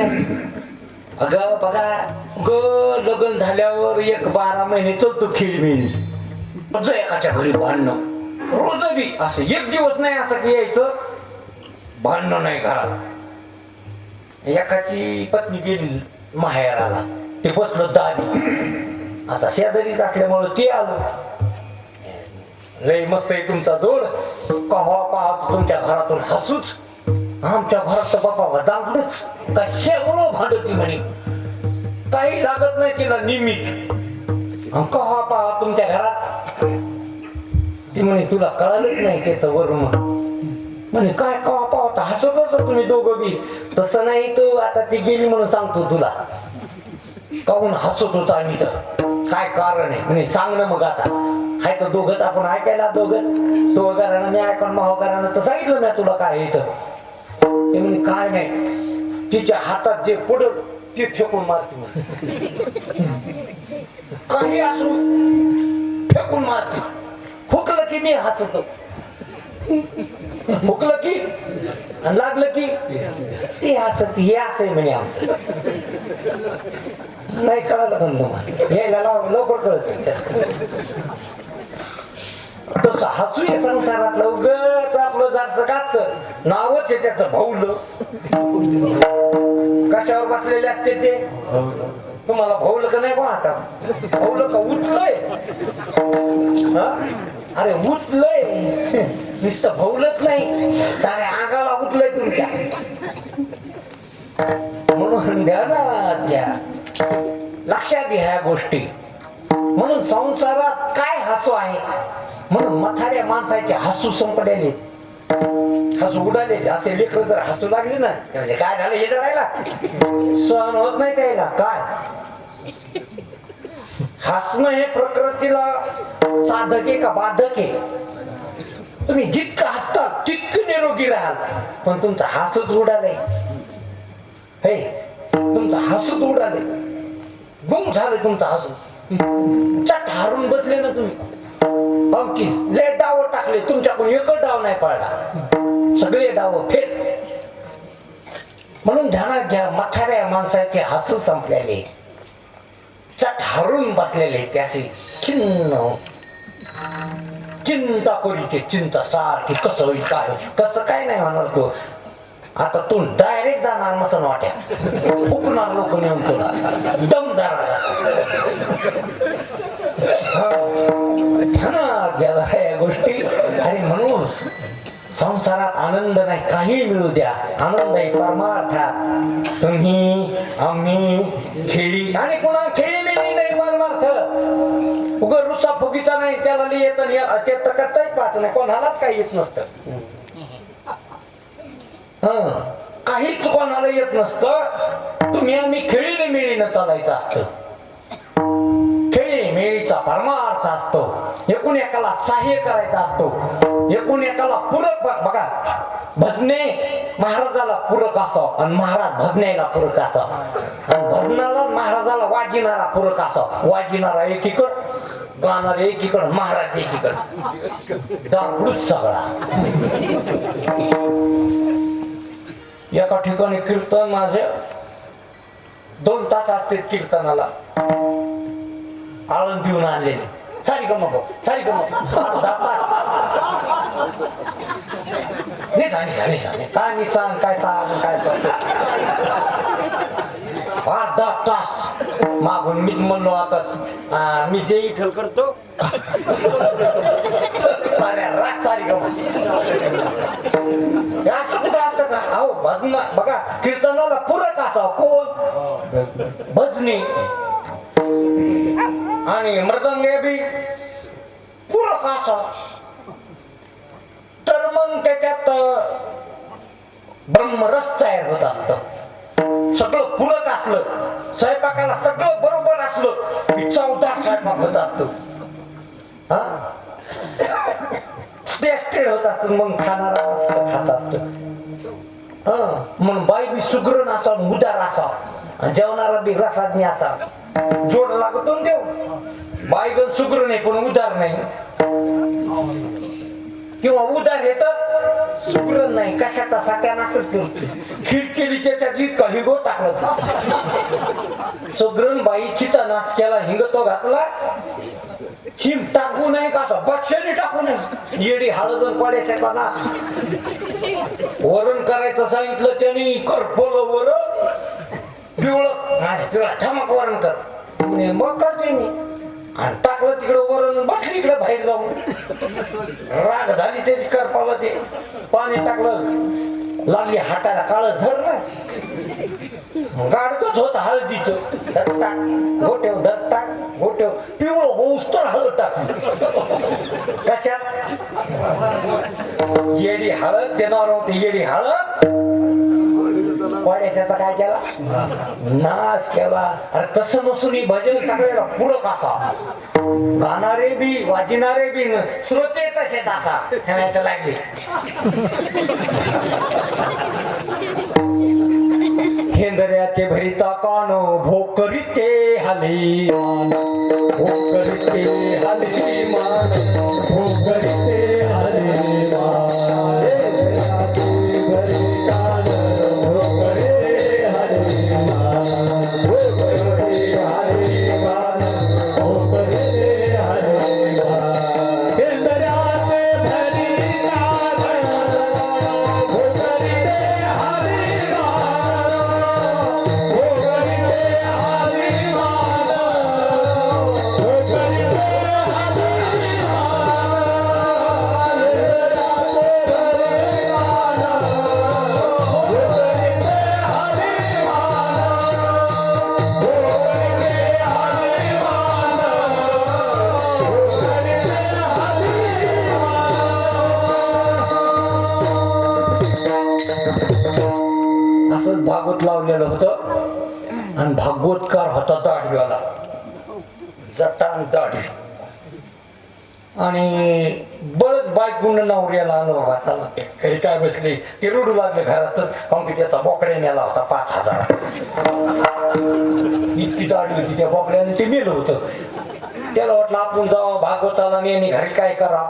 अगं बघा ग लग्न झाल्यावर एक बारा महिने चौथं खेळी मिळली रोज एकाच्या घरी भांडणं. रोज बी असं एक दिवस नाही असं की यायचं. भांडणं नाही घरात. एकाची पत्नी गेली माहेराला. ते बसलो दादी आता शेजारीच असल्यामुळं ते आलो. लय मस्त आहे तुमचा जोड. कहा पहा तुमच्या घरातून हसूच. आमच्या घरात तर बाबा दागडच. कशामुळं भांडती म्हणे. काही लागत नाही तिला निमित्त. अन कहा पहा तुमच्या घरात? ती म्हणे तुला कळालंच नाही त्याचं वरून म्हणे काय कहा होता हसत होता तुम्ही दोघं बी. तसं नाही तो आता ती गेली म्हणून सांगतो तुला. काहून हसत होता आम्ही तर? काय कारण आहे? म्हणे सांग ना मग आता. हाय तर दोघच आपण ऐकायला दोघच. तो घरानं मी ऐकून माहो घरानं तर सांगितलं ना तुला काय येतं ते म्हणे काय नाही. तिच्या हातात जे पडल ते फेकून मारते काही असू फेकून मारते. हुकलं की मी हसत. हुकलं की आणि लागलं की ते हसत हे असं म्हणे आमचं. नाही कळालं बंद मला. यायला लवकर कळत तसं हसू आहे संसारातलं. उगच आपलं जास्त कास्त नावच आहे त्याच भाऊल कशावर बसलेले असते ते? तुम्हाला भाऊल का नाही कोण आता? भाऊलं का उठलंय? अरे उठलंय. नुसतं भाऊलच नाही. साऱ्या आगाला उठलंय तुमच्या. म्हणून द्या ना द्या लक्षात घ्या गोष्टी. म्हणून संसारात काय हसू आहे? म्हणून मथाऱ्या माणसाचे हसू संपलेले. हसू उडाले. असे लेकर जर हसू लागले ना म्हणजे काय झालं हे जरायला? सहन होत नाही त्याला काय? हसणं हे प्रकृतीला साधक आहे का बाधक आहे? तुम्ही जितकं हसता तितकं निरोगी राहाल. पण तुमचं हसूच उडालंय. हे तुमचं हसूच उडालय. गुम झालं तुमचं हसू चट हारून बसले ना तुम्ही. अंकीस ले डाव टाकले. तुमच्याकडून एकच डाव नाही पडला सगळे डाव फेल. म्हणून ध्यानात घ्या मथाऱ्या माणसाचे हसू संपलेले. चट हारून बसलेले ते खिन्न. चिंता करीते चिंता सारखी कसं होईल काय कसं काय नाही म्हणतो आता तू डायरेक्ट जाणार मसन वाट्या. फुकणार लोक नेऊन तुला. दम जाणार गेला या गोष्टी. अरे म्हणून संसारात आनंद नाही काही मिळू द्या. आनंद आहे परमार्थात तुम्ही आम्ही खेळी आणि पुन्हा खेळी मिळली नाही परमार्थ. उग रुसा फुगीचा नाही त्याला येत नाही ते तर करताही पाच नाही. कोणालाच काही येत नसतं. काहीच कोणाला येत नसतं. तुम्ही आम्ही खेळीने मिळीनं चालायचं असतं. खेळी मेळीचा परमार्थ असतो. एकूण एकाला सहाय्य करायचा असतो. एकूण एकाला पूरक बघा भजने महाराजाला पूरक असो आणि महाराज भजण्याला पूरक असो आणि भजनाला महाराजाला वाजिणारा पूरक असो वाजिणारा एकीकड गाणारे एकीकड महाराज एकीकड. सगळा. एका ठिकाणी कीर्तन माझे दोन तास असते कीर्तनाला. आळून पिऊन आणलेले. सारी गमक सारी गमक नाही तास. निसा निसा निसा नि- काय काय सांग काय सांग अर्धा तास. मागून मीच म्हणलो आता मी जे इथल करतो. साऱ्या राग सारी गमक हे असं कुठं असतं का? अहो भजना बघा कीर्तनाला पूरक असा कोण? भजनी. आणि मृदंगे बी पूरक असा. तर मग त्याच्यात ब्रह्मरस तयार होत असत. सगळं पूरक असलं. स्वयंपाकाला सगळं बरोबर असलं. की चौदार स्वयंपाक होत असतो. हा? असत मग खाणारा मस्त खात असत. म्हणून बाई बी सुग्रण असा उदार असा जेवणारा बी रसाज्ञ असा जोड लागतो देव. बाई गण सुगरण आहे पण उदार नाही. किंवा उदार येत सुग्रण नाही. कशाचा सत्यानाशच करतो खिडकेली त्याच्यात इतका हिंगो टाकला सुग्रण बाईचीचा नाश केला हिंग तो घातला. शिंग टाकू नये का असं? बचक्याने टाकू नये. येडी हळद आणि पाड्याशाचा नाश वरण करायचं सांगितलं त्याने करपलं वरण. पिवळं. नाही पिवळा. धमक वरण कर. मग करते मी. आणि टाकलं तिकडं वरण बसली इकडे बाहेर जाऊन. राग झाली त्याची करपाला ते. पाणी टाकलं. लागली हाटाला काळ झर ना. गाडकच होत हळदीचं. धर टाक गोट्याव धर टाक गोट्याव होऊस तर हळद टाक कशात? येडी हळद ते नॉर होते येडी हळद. वाड्याचा काय केला? नाश केला. अरे तसं नसून ही भजन सगळ्याला पूरक असा. गाणारे बी वाजणारे बी श्रोते तसेच असा. म्हणायचं लागले. हेंदऱ्याचे भरिता कानो भोकरिते हली. भोकरिते हली. जटान दाढी. आणि बळच बायकुंड नवऱ्याला अनुभव झाला घरी काय बसले? ते रडू लागले घरातच. कारण की त्याचा बोकड्या नेला होता पाच हजार. इतकी दाढी होती त्या बोकड्याने ते मेलं होतं. त्याला वाटलं आपण जावा भागवताला नेणे घरी काय करा?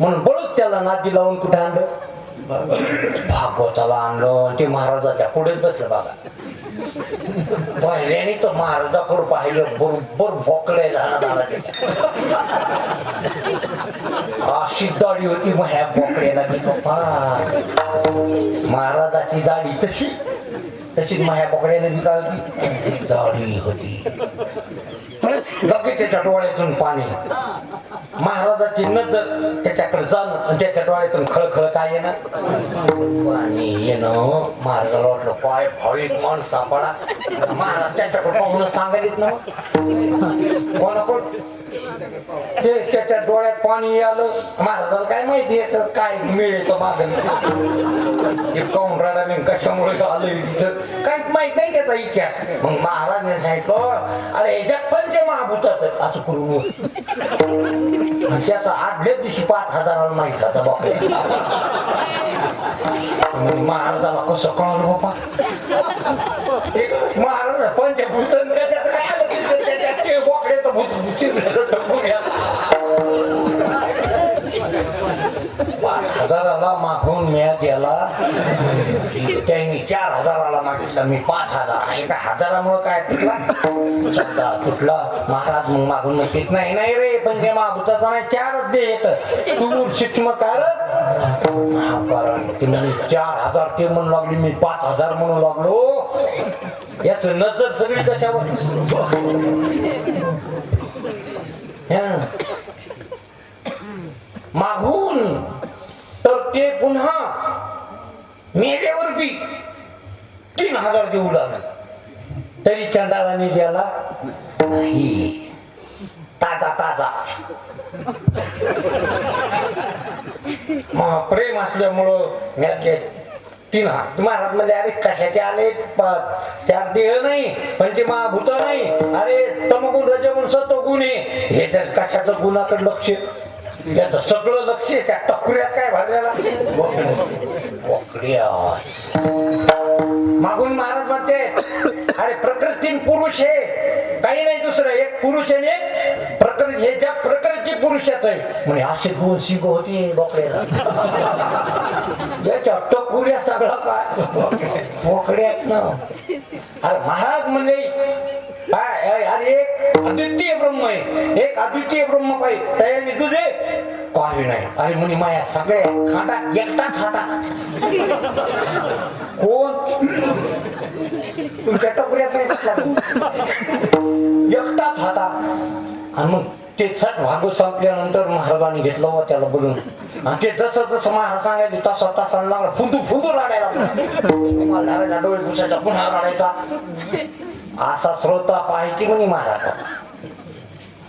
म्हणून बळच त्याला नादी लावून कुठे आणलं? भागवताला आणलं ते महाराजाच्या पुढेच बसलं बघा. पहिल्याने तर महाराजाकडे पाहिलं बरोबर भोकळे झाला झाला त्याच्या अशी दाढी होती मग ह्या बोकड्याला की पप्पा महाराजाची दाढी तशी तशीच माझ्या पकड्याने बोकड्याला दाढी होती. लगेच त्याच्या डोळ्यातून पाणी. महाराजाची नजर त्याच्याकडे जाणं आणि त्याच्या डोळ्यातून खळखळ काय येणं? आणि येणं. महाराजाला वाटलं पाय भाविक माणूस सापडा महाराज त्याच्याकडे पाहून सांगायला ना कोणाकोण ते त्याच्या डोळ्यात पाणी आलं. महाराजाला काय माहिती याच? काय मिळेचं मागं? हे काऊन रडाने कशामुळे आलं इथं? काहीच माहीत नाही त्याचा इतिहास. मग महाराजने सांगितलं अरे ह्याच्यात पंचमहाभूताचं असं करू त्याचा आदल्या दिवशी पाच हजाराला माहीत आता बापरे. मग महाराजाला कसं कळलं बापा? महाराज पंचभूत त्याच्यात काय आलं? त्याच्यात ते बोकड्याचं भूत शिरलेलं टपून मागून मिळत याला त्यांनी चार हजाराला मागितलं मी पाच हजार. एका हजारामुळे काय तुटला? तुटला. महाराज मग मागून म्हणतात नाही नाही रे पण जे महाभूताचा नाही चारच दे येत तू सूक्ष्म कारण कारण चार हजार ते म्हणू लागली मी पाच हजार म्हणू लागलो. याच नजर सगळी कशावर? मागून. तर ते पुन्हा मेल्यावरती तीन हजार देऊ लागले. तरी चंदाळाने द्याला नाही. ताजा ताजा. प्रेम असल्यामुळं तीन हात महाराज म्हणजे अरे कशाचे आले? चार देह नाही पंचमहाभूत नाही. अरे तमगुण रजगुण सत्वगुण आहे. हे जर कशाचं गुणाकडे लक्ष याचं सगळं लक्ष त्या टकुऱ्यात काय भरलेला? बोकड्या मागून महाराज म्हणते अरे प्रकृती पुरुष हे काही नाही दुसरं. एक पुरुष आणि प्रकृती. हे जग प्रकृती पुरुषाच आहे. म्हणे असे गुण शिंग होती बोकड्याला याच्या टकुऱ्या सगळं काय? बोकड्यात ना अरे महाराज म्हणजे अरे अरे एक अद्वितीय ब्रह्म आहे. एक अद्वितीय ब्रह्म पाहिजे तयारी तुझे? काही नाही. अरे म्हणे माया सगळे खाटा एकटाच हाता. कोण? तुमच्या टोकऱ्यात नाही बसला एकटाच हाता. आणि मग ते छट भागवत संपल्यानंतर महाराजांनी घेतलं व त्याला बोलून आणि ते जसं जसं महाराज सांगायचे तसा तसा लागला. फुंदू फुंदू लाडायला लागला. डोळे पुसायचा पुन्हा लाडायचा असा श्रोता पाहिजे म्हणे महाराज.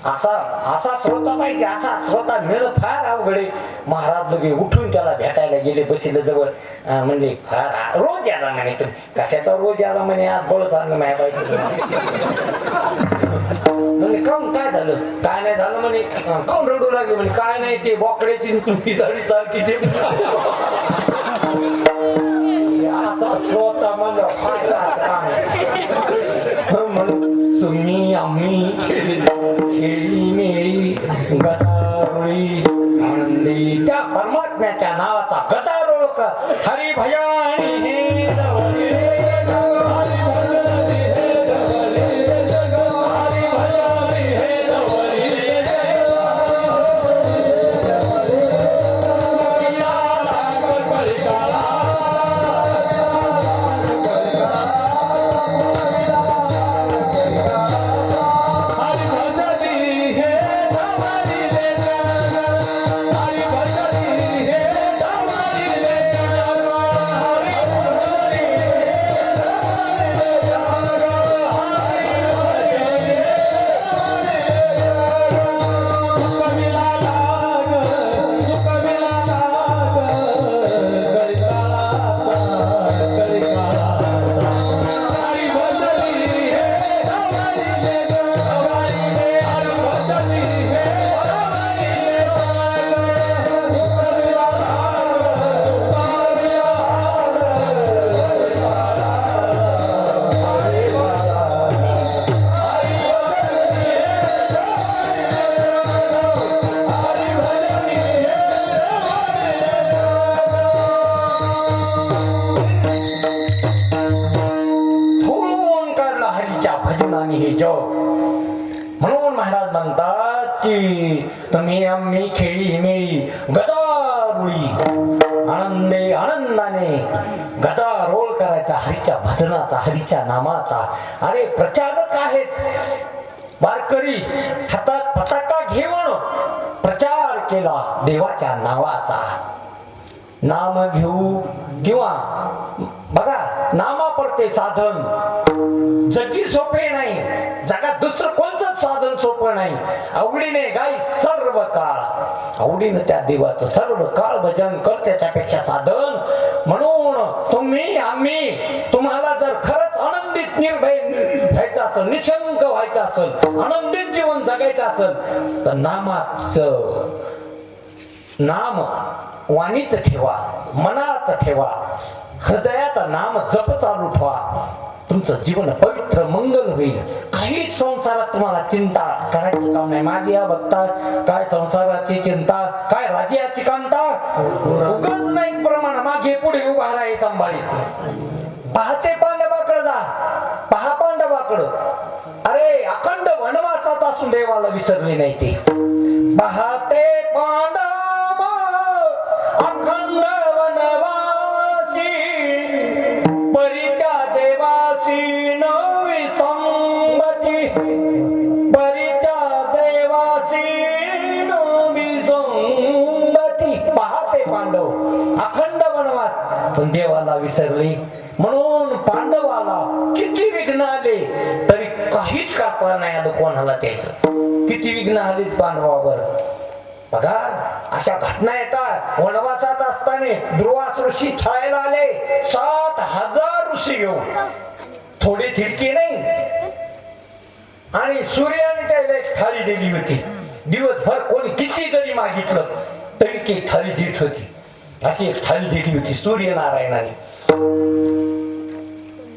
असा असा श्रोता पाहिजे असा श्रोता मिळणं फार अवघड आहे. महाराज दोघे उठून त्याला भेटायला गेले बसिले जवळ. म्हणजे फार रोज याला म्हणे तुम्ही. कशाचा रोज याला म्हणे? आज बळ सांग माझ्या पाहिजे म्हणजे काऊन? काय झालं? काय नाही झालं म्हणे? अं, काऊन रडू लागले म्हणे? काय नाही ते बोकड्याची तुम्ही झाडी सारखी असा श्रोता मला फायदा म्हणून तुम्ही आम्ही खेळी मेळी गदारोळी आनंदी त्या परमात्म्याच्या नावाचा गदारोळ कर हरी भयानी हे की तुम्ही आम्ही खेळी मेळी गदारुळी. आनंदे आनंदाने गदा रोळ करायचा हरीच्या भजनाचा हरीच्या नामाचा. अरे प्रचारक आहेत. वारकरी हातात पताका घेऊन प्रचार केला देवाच्या नावाचा. नाम घेऊ किंवा बघा नामापडते साधन. जगी सोपे नाही. जगात दुसरं कोणतंच साधन सोपं नाही? आवडीने गाई सर्व काळ. आवडीनं त्या देवाचं सर्व काळ भजन कर त्याच्यापेक्षा साधन. म्हणून तुम्ही आम्ही तुम्हाला जर खरंच आनंदित निर्भय व्हायचं असेल निशंक व्हायचं असेल आनंदित जीवन जगायचं असेल तर नामाचं नाम वाणीत ठेवा मनात ठेवा. हृदयाचा नाम जप चालू ठेवा. तुमचं जीवन पवित्र मंगल होईल. काही संसारात तुम्हाला चिंता करायचं काम नाही. माझी या बघता काय संसाराची चिंता काय राज्याची कांता उगाच नाही प्रमाण मागे पुढे उभा राही सांभाळीत पाहते पांडवाकडे जा. पहा पांडवाकडं. अरे अखंड वनवासात असून देवाला विसरले नाही ते. पाहते पांडव विसरली. म्हणून पांडवाला किती विघ्न आले तरी काहीच करता नाही आलं कोणाला त्याच. किती विघ्न आलीच पांडवावर. बघा अशा घटना येतात. वनवासात असताना ध्रुवास ऋषी छळायला आले. सात हजार ऋषी घेऊन थोडी थिडकी नाही. आणि सूर्याने त्याला एक थाळी दिली होती. दिवसभर कोणी किती जरी मागितलं तरी ती थाळी देत होती. अशी एक थाळी दिली होती सूर्यनारायणाने.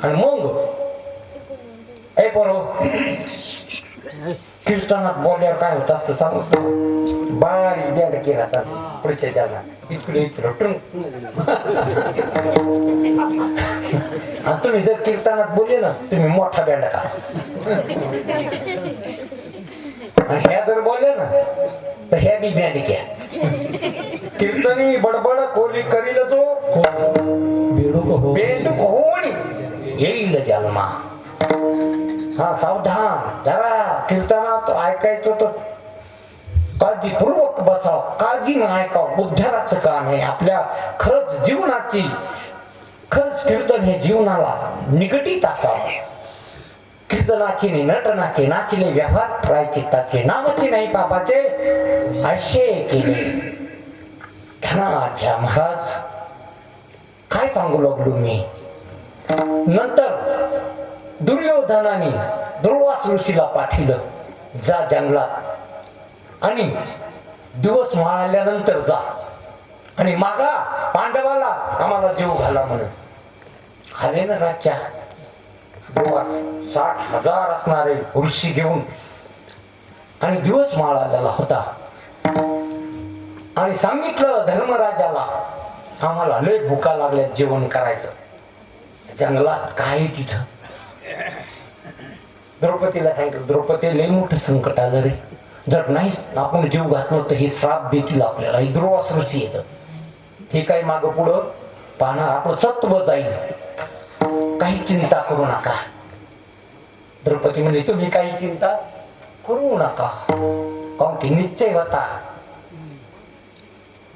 आणि मग ए पोरो कीर्तनात बोलल्यावर काय होत असतं सांगू बारी बँड केला आता पुढच्या त्याला इकडे इकडे टुंग. आणि तुम्ही जर कीर्तनात बोलले ना तुम्ही मोठा बँड का आणि ह्या जर बोलल्या ना तर ह्या बी बँड घ्या. कीर्तनी बडबड कोली करील तो. बेडूक हो. होऊन येईल जन्मा. हा सावधान. जरा कीर्तनात ऐकायचं तर काळजीपूर्वक बसाव. काळजीनं ऐकाव. उद्धाराचं काम आहे. आपल्या खरंच जीवनाची खरंच कीर्तन हे जीवनाला निगडीत असावं. कीर्तनाचे नटनाचे नाचिले व्यवहार प्रायचित्ताचे नावाचे नाही पापाचे असे केले. धनाढ्या महाराज काय सांगू लागलो मी? नंतर दुर्योधनाने दुर्वास ऋषीला पाठविलं जा जंगलात आणि दिवस माळाल्यानंतर जा. आणि मागा पांडवाला आम्हाला जीव घाला म्हणून. आले ना राजा? दिवस साठ हजार असणारे ऋषी घेऊन आणि दिवस माळालेला होता. आणि सांगितलं धर्मराजाला आम्हाला लय भुका लागल्या जेवण करायचं. जंगलात काय तिथं. द्रौपदीला सांगितलं द्रौपदी लय मोठं संकट आलं रे. जर नाही आपण जीव घातलो तर हे श्राप देतील आपल्याला. हे असं येतं. हे काही माग पुढं पाहणार आपलं सत्व जाईल. काही चिंता करू नका. द्रौपदी म्हणजे तुम्ही काही चिंता करू नका. काऊन की निश्चय होता.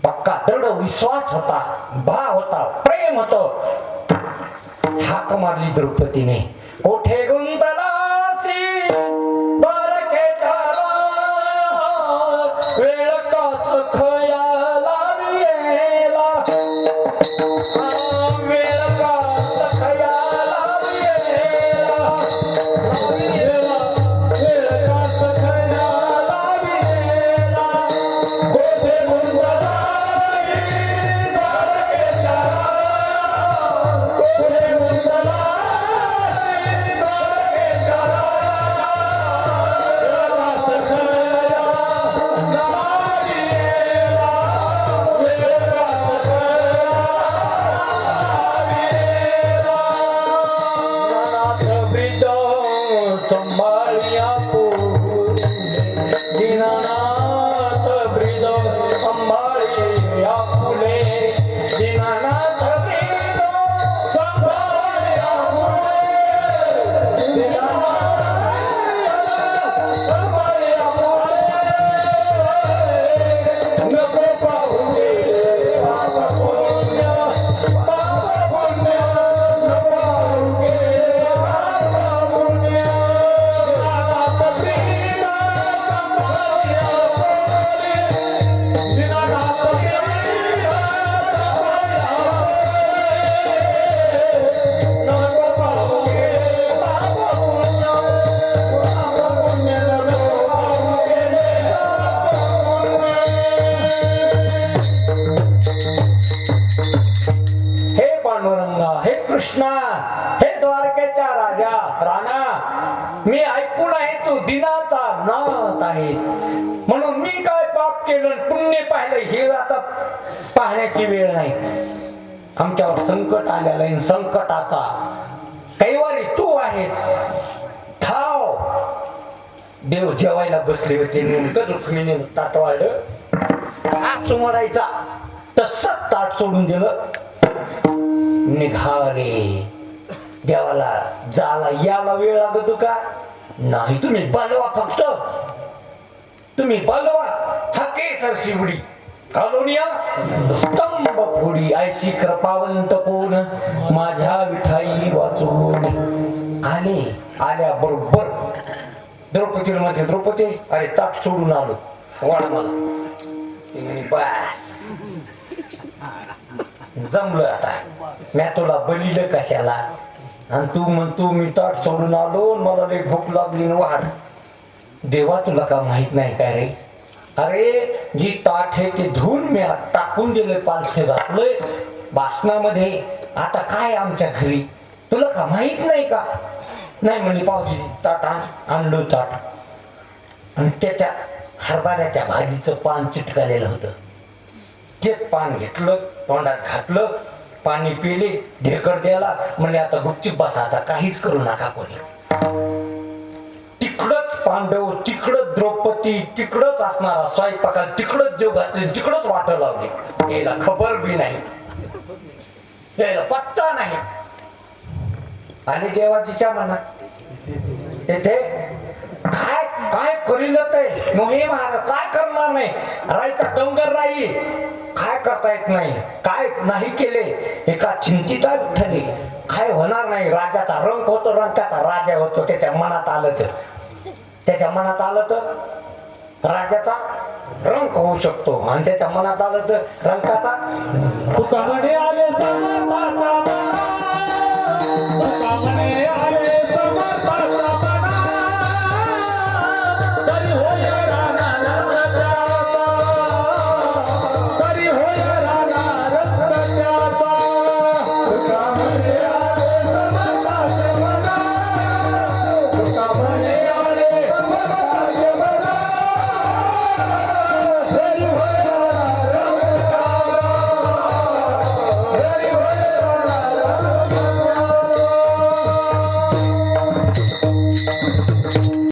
पक्का दृढ विश्वास होता भाव होता प्रेम होत. हाक मारली द्रौपदीने. कोठे गुंतलासी पाहिलं पुण्य पाहिलं हे आता पाहण्याची वेळ नाही. आमच्यावर संकट आलेलं आहे संकटाचा कैवारी तू आहेस. थाव देव जेवायला बसले होते नेमकं रुक्मिणीनं ताट वाढलं. घास मोडायचा तसंच ताट सोडून दिलं. निघाले. देवाला जाला याला वेळ लागतो का नाही तुम्ही बलवा फक्त. तुम्ही बलवा हके सर शिवडी कालोनिया स्तंभ फोडी. ऐशी कृपावंत कोण? माझ्या विठाई वाचून. आले आल्या बरोबर. द्रौपदी म्हणते द्रौपदी अरे ताप सोडून आलो. वाढ मला. बस. जमलं आता. मी तुला बलिलं कशाला? आणि तू म्हणतो मी ताट सोडून आलो आणि मला लई भूक लागली वाढ. देवा तुला का माहीत नाही काय रे? अरे जी ताट आहे ते धुवून मी टाकून दिले पालथे घातलोय भाषणामध्ये आता काय आमच्या घरी? तुला का माहीत नाही का? नाही म्हणली पावजी ताट आणलो ताट. आणि त्याच्या हरभऱ्याच्या भाजीचं पान चिटकलेलं होतं. ते पान घेतलं तोंडात घातलं पाणी पिले ढेकर द्यायला म्हणले आता गुपचूप बसा आता काहीच करू नका कोणी. तिकडच पांडव तिकडं द्रौपदी तिकडच असणारा स्वयंपाकाला तिकडच जेव घातले तिकडच वाट लावली. याला खबर बी नाही. यायला पत्ता नाही. आणि देवाजीच्या मनात तेथे काय काय करील ते? नोहे महाराज काय करणार नाही? राईचा डोंगर राही काय करता येत नाही? काय नाही केले? एका चिंतिता विठ्ठली काय होणार नाही? राजाचा रंग होतो रंगाचा राजा होतो त्याच्या मनात आलं तर. त्याच्या मनात आलं तर राजाचा रंग होऊ शकतो. आणि त्याच्या मनात आलं तर रंगाचा तुका म्हणे आले तुका म्हणे आले